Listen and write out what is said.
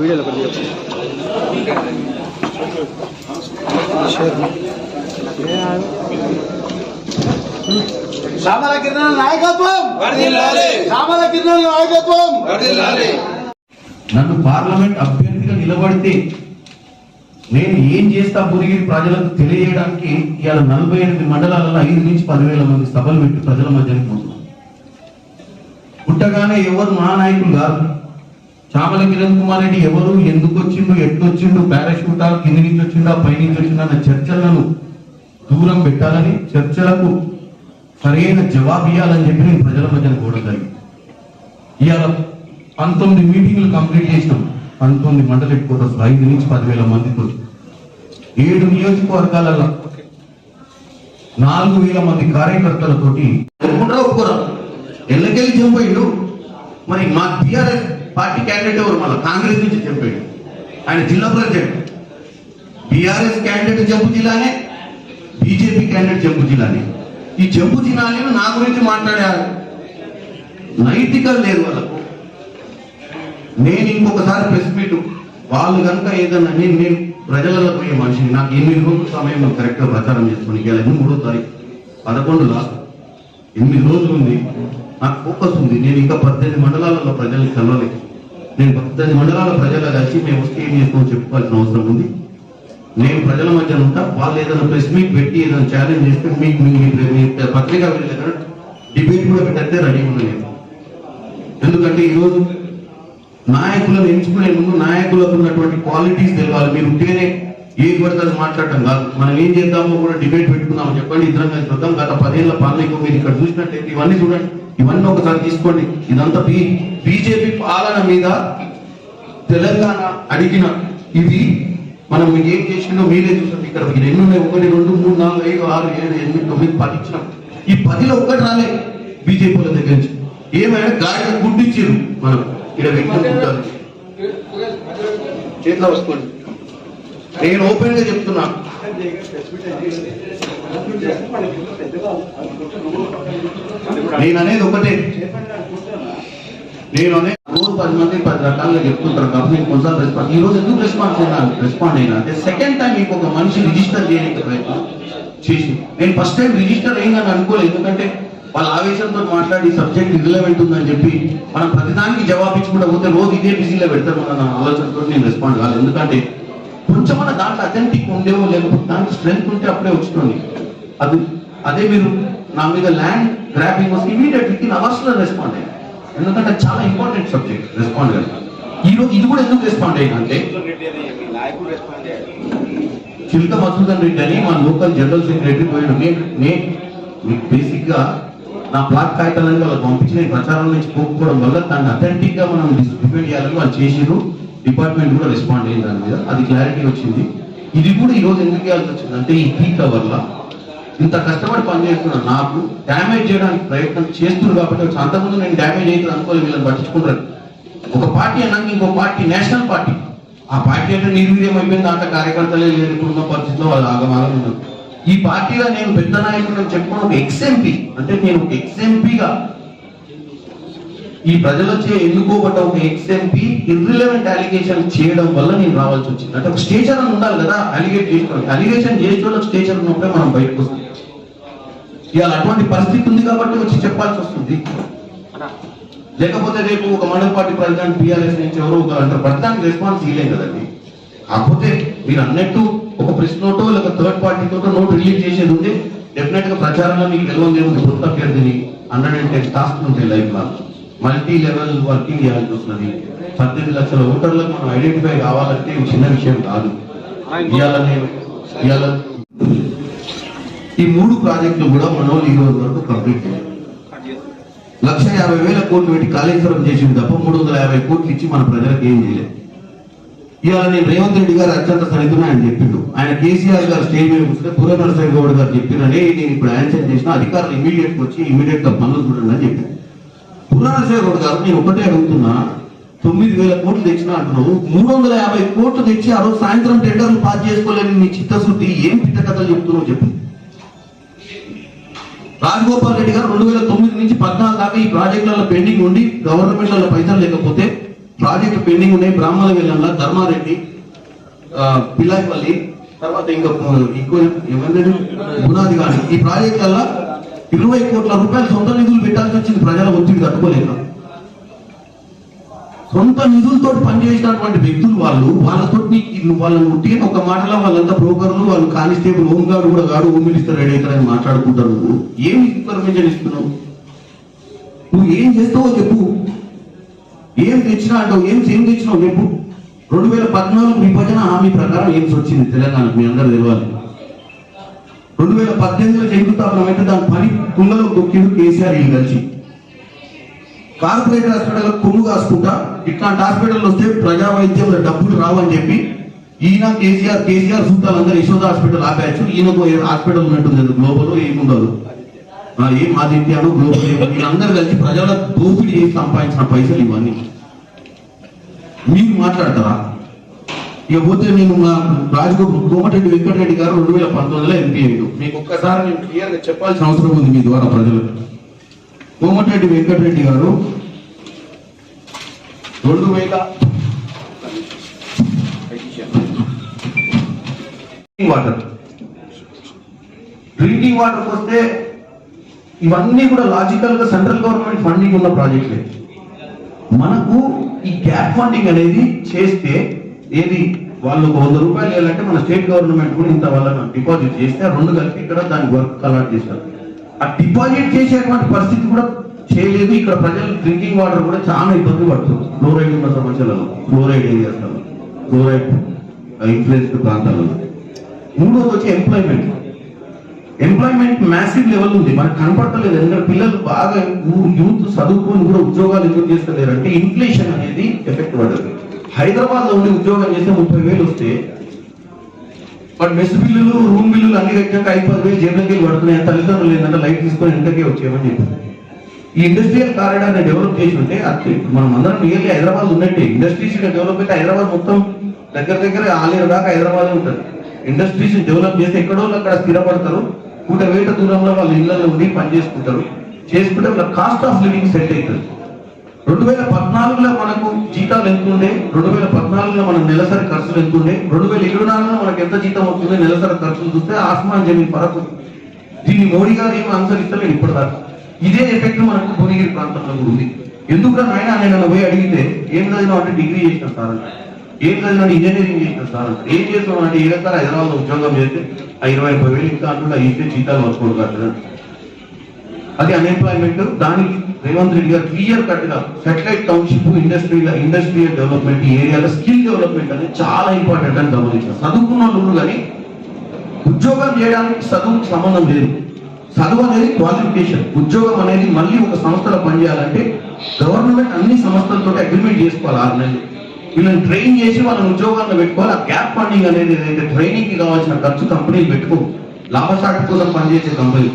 వీడియోలో కొద్దిగా శ్యామల కిరణ్ నాయకత్వం! వర్ధిల్లాలి! శ్యామల కిరణ్ నాయకత్వం! వర్ధిల్లాలి! నన్ను పార్లమెంట్ అభ్యర్థిగా నిలబడితే నేను ఏం చేస్తా బురిగిరి ప్రజలకు తెలియజేయడానికి ఇవాళ నలభై ఎనిమిది మండలాలలో ఐదు నుంచి పదివేల మంది సభలు పెట్టి ప్రజల మధ్యకి పోతున్నాం. పుట్టగానే ఎవరు మహానాయకులు కాదు. చామల కిరణ్ కుమార్ రెడ్డి ఎవరు ఎందుకు వచ్చిండు ఎట్లొచ్చిండు పారాషూటా కింది నుంచి వచ్చిందా పై నుంచి వచ్చిండా అన్న చర్చలను దూరం పెట్టాలని చర్చలకు సరైన జవాబు ఇవ్వాలని చెప్పి నేను ప్రజల మధ్యన కూడా జరిగింది. ఇవాళ పంతొమ్మిది మీటింగ్లు కంప్లీట్ చేసినాం. పంతొమ్మిది మండల హెడ్ క్వార్టర్స్ ఐదు నుంచి పదివేల మందితో ఏడు నియోజకవర్గాలలో నాలుగు వేల మంది కార్యకర్తలతోటి ఒప్పుకుంటారా ఒప్పుకోరా ఎల్లకెళ్ళి చంపోయిండు? మరి మా టిఆర్ఎస్ పార్టీ క్యాండిడేట్ ఎవరు? మళ్ళీ కాంగ్రెస్ నుంచి చంపాడు ఆయన జిల్లా ప్రెసిడెంట్. టిఆర్ఎస్ క్యాండిడేట్ జంపు జిల్లానే బీజేపీ క్యాండిడేట్ జంపు జిల్లానే. ఈ జంపు జిల్లాలో నా గురించి మాట్లాడారు. నైతికత లేదు వాళ్ళకు. నేను ఇంకొకసారి ప్రెస్ మీట్ వాళ్ళు కనుక ఏదన్నా నేను నేను ప్రజలలో పోయే మనిషిని నాకు ఎనిమిది రోజుల సమయం కరెక్ట్గా ప్రచారం చేసుకుని ఇవాళ మూడో తారీఖు. పదకొండులా? ఎనిమిది రోజులు ఉంది. నాకు ఫోకస్ ఉంది. నేను ఇంకా పద్దెనిమిది మండలాలలో ప్రజల్ని కలవలేదు. నేను పద్దెనిమిది మండలాల ప్రజలు కలిసి మేము వస్తే ఏం చేసుకోమని చెప్పుకోవాల్సిన అవసరం ఉంది. నేను ప్రజల మధ్య ఉంటా. వాళ్ళు ఏదైనా ప్రెస్ మీట్ పెట్టి ఏదైనా ఛాలెంజ్ చేస్తే మీకు మీ పత్రికా డిబేట్ కూడా పెట్టే రెడీ ఉన్నా ఎందుకంటే ఈరోజు నాయకులను ఎంచుకునే ముందు నాయకులకు ఉన్నటువంటి క్వాలిటీస్ తెలవాలి మీరు ఉంటేనే ఏ పడితే మాట్లాడటం కాదు. మనం ఏం చేద్దామో కూడా డిబేట్ పెట్టుకుందాం చెప్పండి. ఇద్దరం కలిసి వద్దాం. గత పదేళ్ళ పాలనకు మీరు ఇక్కడ చూసినట్టయితే ఇవన్నీ చూడండి. ఇవన్నీ ఒకసారి తీసుకోండి. ఇదంతా బీ బీజేపీ పాలన మీద తెలంగాణ అడిగిన ఇది మనం ఏం చేసిందో మీరే చూసారు. ఇక్కడ మీరు ఎన్ని ఉన్నాయి. ఒకటి రెండు మూడు నాలుగు ఐదు ఆరు ఏడు ఎనిమిది తొమ్మిది పది ఇచ్చినాం. ఈ పదిలో ఒకటి రాలే బీజేపీల దగ్గర నుంచి. ఏమైనా గాడిద గుడ్డు ఇచ్చారు మనం. ఇక్కడ చేతిలో వస్తుంది నేను ఓపెన్గా చెప్తున్నా. నేను అనేది ఒకటే. నేను అనేది రోజు పది మంది పది రకాలుగా చెప్తుంటారు కాబట్టి కొంచెం రెస్పాన్స్ ఈ రోజు ఎందుకు రెస్పాన్స్ అయినా రెస్పాండ్ అయినా. అంటే సెకండ్ టైం ఇంకొక మనిషి రిజిస్టర్ చేయడానికి ప్రయత్నం చేసి. నేను ఫస్ట్ టైం రిజిస్టర్ అయ్యిందని అనుకోలేదు. ఎందుకంటే వాళ్ళ ఆవేశంతో మాట్లాడి సబ్జెక్ట్ రిలవెంట్ ఉందని చెప్పి మనం ప్రతిదానికి జవాబు ఇచ్చుకుంటా పోతే రోజు ఇదే బిజీలో పెడతారు మన ఆలోచనతో నేను రెస్పాండ్ కాలేదు. ఎందుకంటే కొంచెం మన దాంట్లో అథెంటిక్ ఉండేవో లేకపోతే దాంట్లో స్ట్రెంగ్త్ ఉంటే అప్పుడే వచ్చింది అది అదే మీరు నా మీద ల్యాండ్ గ్రాపింగ్ వస్తే ఇమీడియట్ విత్ ఇన్ అవర్స్లో రెస్పాండ్ అయ్యాను ఎందుకంటే చాలా ఇంపార్టెంట్ సబ్జెక్ట్ రెస్పాండ్ అయ్యాను ఈ రోజు ఇది కూడా ఎందుకు రెస్పాండ్ అయ్యింది అంటే చిలక మధుసూదన్ రెడ్డి అని మా లోకల్ జనరల్ సెక్రటరీ పోయాడు నేను నేను బేసిక్గా నా బ్లాక్ కాగితాలను వాళ్ళకి పంపించిన ప్రచారం నుంచి పోకపోవడం వల్ల దాన్ని అథెంటిక్గా మనం డిపెండ్ చేయాలని వాళ్ళు చేసిరు డిపార్ట్మెంట్ కూడా రెస్పాండ్ అయ్యింది దాని మీద. అది క్లారిటీ వచ్చింది. ఇది కూడా ఈ రోజు ఎందుకు చేయాల్సి వచ్చింది అంటే ఈ పీక్ అవర్లో ఇంత కష్టపడి పనిచేస్తున్న నాకు డ్యామేజ్ చేయడానికి ప్రయత్నం చేస్తున్నారు కాబట్టి అంతకుముందు నేను డ్యామేజ్ అయితే అనుకోలేదు వీళ్ళని పట్టించుకుంటారు. ఒక పార్టీ అన్నాక ఇంకో పార్టీ నేషనల్ పార్టీ ఆ పార్టీ అంటే నిర్వీర్యం అయిపోయింది దాంట్లో కార్యకర్తలే లేని ఇప్పుడున్న పరిస్థితిలో వాళ్ళు ఆగమాగం ఉన్నారు ఈ పార్టీలో నేను పెద్ద నాయకుడు చెప్పుకున్న ఒక ఎక్స్ఎంపీ అంటే నేను ఒక ఎక్స్ఎంపీగా ఈ ప్రజలచే ఎన్నుకోబడ్డ ఒక ఎక్స్ఎంపీ ఇర్రిలవెంట్ అలిగేషన్ చేయడం వల్ల నేను రావాల్సి వచ్చింది. అంటే ఒక స్టేచర్ అని ఉండాలి కదా అలిగేట్ చేసుకోవాలి అలిగేషన్ చేసే వాళ్ళకి స్టేచర్ ఉన్నప్పుడే మనం బయటకు వస్తుంది ఇవాళ అటువంటి పరిస్థితి ఉంది కాబట్టి వచ్చి చెప్పాల్సి వస్తుంది. లేకపోతే రేపు ఒక మండల పార్టీ ప్రెసిడెంట్ పిఆర్ఎస్ నుంచి ఎవరో ఒక అంటారు. ప్రతిదానికి రెస్పాన్స్ ఇవ్వలేదు కదండి. కాకపోతే మీరు అన్నట్టు ఒక ప్రెస్ నోటో లేక థర్డ్ పార్టీ తోటో నోట్ రిలీజ్ చేసేది ఉంది డెఫినెట్గా ప్రచారంలో మీకు తెలియదు ఏముంది? కొత్త అభ్యర్థిని హండ్రెడ్ అండ్ టెన్ టాస్క్ ఉంటాయి లైఫ్లో మల్టీ లెవెల్ వర్కింగ్ చేయాల్సి వస్తుంది. పద్దెనిమిది లక్షల ఓటర్లకు మనం ఐడెంటిఫై కావాలంటే చిన్న విషయం కాదు. ఇవాళ ఈ మూడు ప్రాజెక్టులు కూడా మనోళ్ళు ఈ రోజు వరకు కంప్లీట్ చేయాలి. లక్ష యాభై వేల కోట్లు పెట్టి కాళేశ్వరం చేసింది తప్ప మూడు వందల యాభై కోట్లు ఇచ్చి మన ప్రజలకు ఏం చేయలేదు. ఇవాళ నేను రేవంత్ రెడ్డి గారు అత్యంత సరిగ్గా ఆయన చెప్పిండు. ఆయన కేసీఆర్ గారు స్టేజ్ మీద కూర్చుంటే పుర నరసింహ గౌడ్ గారు చెప్పిననే నేను ఇప్పుడు ఆన్సర్ చేసిన అధికారులు ఇమీడియట్ వచ్చి ఇమీడియట్గా పనులు చూడండి అని చెప్పింది పుర గారు నేను ఒకటే అడుగుతున్నా. తొమ్మిది వేల కోట్లు తెచ్చిన అంటున్నావు. మూడు వందల యాభై కోట్లు తెచ్చి ఆ రోజు సాయంత్రం టెండర్లు పాస్ చేసుకోలేని నీ చిత్తశుద్ధి ఏం పిట్ట కథలు చెప్తున్నావు చెప్పు. రాజగోపాల్ రెడ్డి గారు రెండు వేల తొమ్మిది నుంచి పద్నాలుగు దాకా ఈ ప్రాజెక్టులలో పెండింగ్ ఉండి గవర్నమెంట్లలో పైసలు లేకపోతే ప్రాజెక్టు పెండింగ్ ఉన్నాయి. బ్రాహ్మణ వెళ్ళంలో ధర్మారెడ్డి పిల్లాయిపల్లి తర్వాత ఇంకా ఇంకో ఏమంటే పునాది కానీ ఈ ప్రాజెక్టులలో ఇరవై కోట్ల రూపాయలు సొంత నిధులు పెట్టాల్సి వచ్చింది ప్రజల ఒత్తిడి తట్టుకోలేక. సొంత నిధులతో పనిచేసినటువంటి వ్యక్తులు వాళ్ళు వాళ్ళతో వాళ్ళని ఉట్టి ఒక మాటలో వాళ్ళంతా బ్రోకర్లు వాళ్ళు కానిస్టేబుల్ హోమ్ గార్డు కూడా గాడు హోమ్ మినిస్టర్ రెడీ అవుతారని మాట్లాడుకుంటారు నువ్వు. ఏమి పర్మిషన్ ఇస్తున్నావు? నువ్వు ఏం చేస్తావో చెప్పు. ఏం తెచ్చినా అంటావు ఏం ఏం తెచ్చినావు చెప్పు. రెండు వేల పద్నాలుగు విభజన హామీ ప్రకారం ఏమ్స్ వచ్చింది తెలంగాణకు? మీ అందరూ తెలియాలి రెండు వేల పద్దెనిమిదిలో శంకుస్థాపన అయితే దాని పని కుండలో దొక్కిండు కేసీఆర్ వీళ్ళు కలిసి. కార్పొరేట్ హాస్పిటల్ కొమ్ము కాసుకుంటా ఇట్లాంటి హాస్పిటల్ వస్తే ప్రజా వైద్యంలో డబ్బులు రావని చెప్పి ఈయన కేసీఆర్ కేసీఆర్ సుత్తాలందరూ యశోద హాస్పిటల్ ఆపేయచ్చు. ఈయనకు హాస్పిటల్ ఉన్నట్టుంది గ్లోబల్ ఏముండదు ఏం ఆదిత్యాను గ్లోబల్ వీళ్ళందరూ కలిసి ప్రజల దోపిడీ చేసి సంపాదించిన పైసలు ఇవన్నీ. మీరు మాట్లాడతారా? ఇక పోతే నేను మా రాజగోపాల్ కోమటిరెడ్డి వెంకటరెడ్డి గారు రెండు వేల పంతొమ్మిదిలో ఎంపీ అయ్యాడు మీకు ఒక్కసారి నేను క్లియర్గా చెప్పాల్సిన అవసరం ఉంది మీ ద్వారా ప్రజలకు. కోమటిరెడ్డి వెంకటరెడ్డి గారు రెండు వేల వాటర్ డ్రింకింగ్ వాటర్ వస్తే ఇవన్నీ కూడా లాజికల్గా సెంట్రల్ గవర్నమెంట్ ఫండింగ్ ఉన్న ప్రాజెక్టులే మనకు ఈ గ్యాప్ ఫండింగ్ అనేది చేస్తే ఏది? వాళ్ళు ఒక వంద రూపాయలు వేయాలంటే మన స్టేట్ గవర్నమెంట్ కూడా ఇంత వాళ్ళని డిపాజిట్ చేస్తే రెండు కలిపి ఇక్కడ దాని వర్క్ అలాట్ చేస్తారు. ఆ డిపాజిట్ చేసేటువంటి పరిస్థితి కూడా చేయలేదు. ఇక్కడ ప్రజలు డ్రింకింగ్ వాటర్ కూడా చాలా ఇబ్బంది పడుతుంది ఫ్లోరైడ్ ఉన్న సమస్యలలో ఫ్లోరైడ్ ఏరియాస్లలో ఫ్లోరైడ్ ఇన్ఫ్లుయెన్స్డ్ ప్రాంతాలలో. మూడోది వచ్చి ఎంప్లాయ్మెంట్ ఎంప్లాయ్మెంట్ మ్యాసివ్ లెవెల్ ఉంది. మనకు కనపడతలేదు. ఎందుకంటే పిల్లలు బాగా యూత్ చదువుకొని కూడా ఉద్యోగాలు ఎందుకు చేస్తలేరు అంటే ఇన్ఫ్లేషన్ అనేది ఎఫెక్ట్ పడదు. హైదరాబాద్లో ఉండి ఉద్యోగం చేస్తే ముప్పై వేలు వస్తే వాడు మెస్ బిల్లులు రూమ్ బిల్లులు అన్ని కట్టాక ఐదు పది వేలు జేబులకి పడుతున్నాయి. తల్లిదండ్రులు ఏంటంటే లైట్ తీసుకొని ఇంటకే వచ్చేయమని చెప్పారు. ఈ ఇండస్ట్రియల్ కారిడార్ని డెవలప్ చేసి ఉంటే అది మనం అందరం నియర్లీ హైదరాబాద్ ఉన్నట్టే. ఇండస్ట్రీస్ డెవలప్ అయితే హైదరాబాద్ మొత్తం దగ్గర దగ్గర ఆలేరు దాకా హైదరాబాద్ ఉంటుంది. ఇండస్ట్రీస్ డెవలప్ చేస్తే ఎక్కడో వాళ్ళు అక్కడ స్థిరపడతారు. కూట వేట దూరంలో వాళ్ళ ఇళ్ళలో ఉండి పని చేసుకుంటారు. చేసుకుంటే వాళ్ళ కాస్ట్ ఆఫ్ లివింగ్ సెట్ అవుతుంది. రెండు వేల పద్నాలుగులో మనకు జీతాలు ఎంతుండే రెండు వేల పద్నాలుగులో మనం నెలసరి ఖర్చులు ఎంతుండే రెండు వేల ఇరవై నాలుగులో మనకు ఎంత జీతం వస్తుంది నెలసరి ఖర్చులు చూస్తే ఆస్మాన్ జమీన్ పరకు. దీన్ని మోడీ గారు ఏమి అనుసరిస్తలేదు ఇప్పటిదాకా. ఇదే ఎఫెక్ట్ మనకు భువనగిరి ప్రాంతంలో కూడా ఉంది. ఎందుకు ఆయన నేను పోయి అడిగితే ఏం చదివినావు అంటే డిగ్రీ చేసిన సార్ ఏం చదివినా ఇంజనీరింగ్ చేసిన సార్ ఏం చేస్తావు అంటే ఏ రకాల హైదరాబాద్ ఉద్యోగం చేస్తే ఆ ఇరవై ముప్పై వేలు ఇంకా అంటున్నా ఇస్తే జీతాలు వర్కౌట్ కాదు అది అన్ఎంప్లాయ్మెంట్ దానికి రేవంత్ రెడ్డి గారు క్లియర్ కట్గా satellite township industry industrial development ఏరియాలో స్కిల్ డెవలప్మెంట్ అనేది చాలా ఇంపార్టెంట్ అని గమనించారు చదువుకున్న వాళ్ళు కానీ ఉద్యోగం చేయడానికి చదువుకు సంబంధం లేదు. చదువు అనేది క్వాలిఫికేషన్ ఉద్యోగం అనేది మళ్ళీ ఒక సంస్థలో పనిచేయాలంటే గవర్నమెంట్ అన్ని సంస్థలతో అగ్రిమెంట్ చేసుకోవాలి ఆరు నెలలు. వీళ్ళని ట్రైన్ చేసి వాళ్ళని ఉద్యోగాలను పెట్టుకోవాలి. ఆ గ్యాప్ ఫండింగ్ అనేది ఏదైతే ట్రైనింగ్కి కావాల్సిన ఖర్చు కంపెనీలు పెట్టుకో లాభసాటి కోసం పనిచేసే కంపెనీ